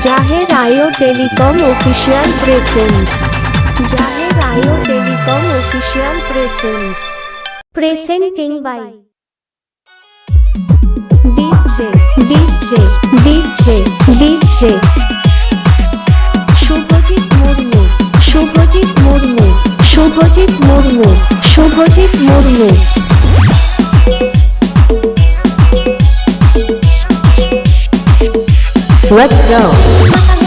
জাহের আয়ো telecom official presence. Jaher Ayo telecom official presence. Presenting by. DJ DJ DJ DJ. Subhajit Murmu Subhajit Murmu Subhajit Murmu Subhajit Murmu. Let's go.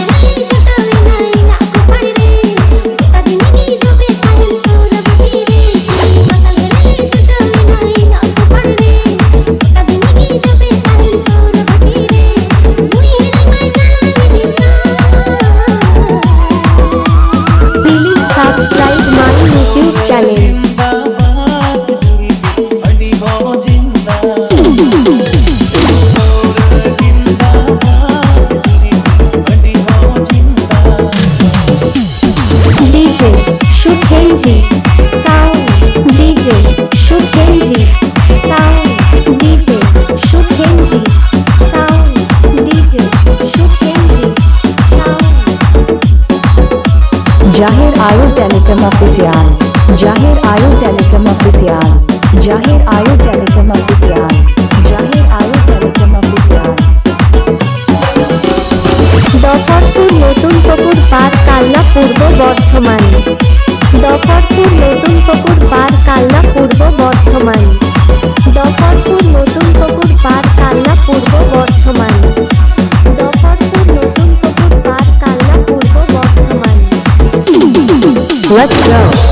Jahir Ayu Telecom Official. Jahir Ayu Telecom Official. Jahir Ayu Telecom Official. Jahir Ayu Telecom Official. Dafarpur নতুন পুকুর পার কালনা পূর্ব বর্ধমান দফরপুর নতুন পুকুর পার কাল্লা পূর্ব বর্ধমান। দফরপুর নতুন পুকুর পার কাল্লা পূর্ব বর্ধমান। দফরপুর নতুন পুকুর পার কাল্লা পূর্ব Bardhaman. Let's go.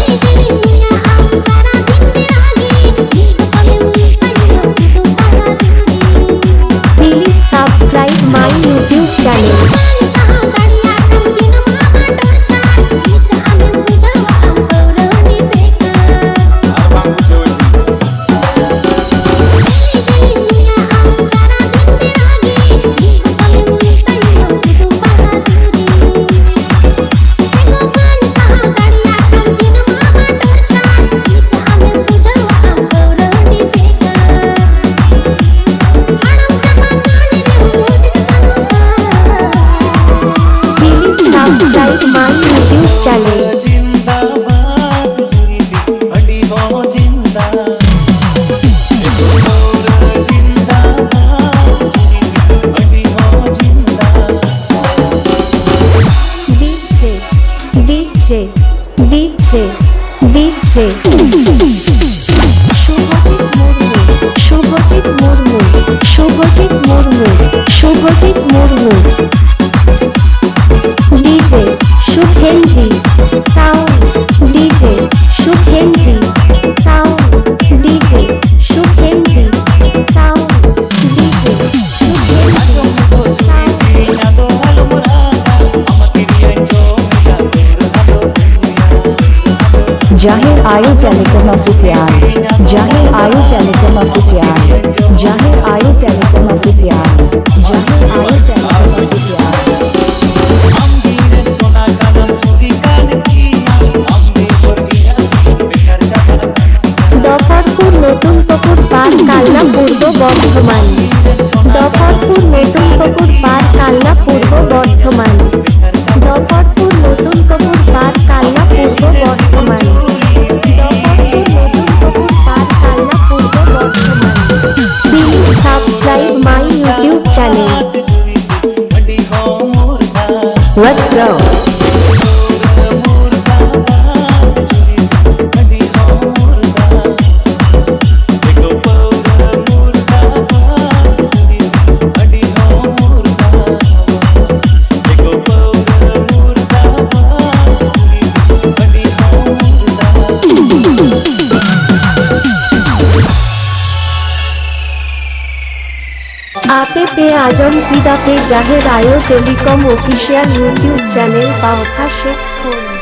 Subhajit Murmu Subhajit Murmu Subhajit Murmu Jahir Ayu Telecom Official. Jahir Ayu Telecom Official. Jahir Ayu Telecom Official. Jahir Ayu Telecom Official. Dafarpur নতুন পুকুর পার কালনা পূর্ব বর্ধমান Let's go. আপে পে আজম কিদাপে জাহের আয়ো টেলিকম অফিসিয়াল ইউটিউব চ্যানেল বা অভ্যাসে ফোন।